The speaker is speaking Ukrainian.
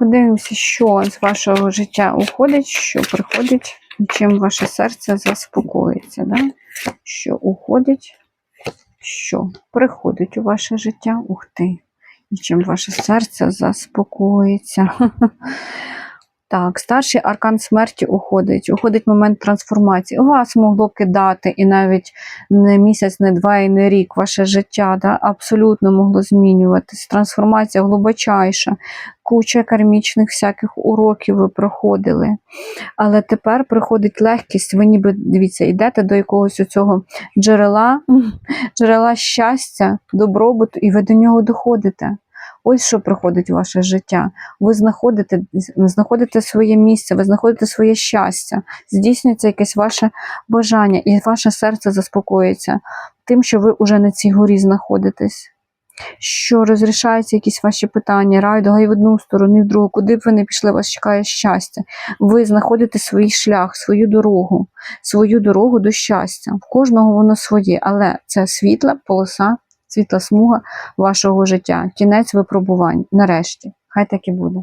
Подивимося, що з вашого життя уходить, що приходить, чим ваше серце заспокоїться. Да? Що уходить, що приходить у ваше життя, ух ти. І чим ваше серце заспокоїться. Так, старший аркан смерті уходить. Уходить момент трансформації. У вас могло кидати і навіть не місяць, не два і не рік ваше життя да, абсолютно могло змінюватись. Трансформація глибочайша, куча кармічних всяких уроків ви проходили. Але тепер приходить легкість, ви ніби дивіться, йдете до якогось цього джерела, джерела щастя, добробуту, і ви до нього доходите. Ось що приходить у ваше життя. Ви знаходите, знаходите своє місце, ви знаходите своє щастя, здійснюється якесь ваше бажання, і ваше серце заспокоїться тим, що ви вже на цій горі знаходитесь. Що розрішаються якісь ваші питання, райдуга і в одну сторону, і в другу, куди б ви не пішли, вас чекає щастя. Ви знаходите свій шлях, свою дорогу, свою дорогу до щастя. В кожного воно своє, але це світла полоса, світла смуга вашого життя, кінець випробувань. Нарешті, хай так і буде.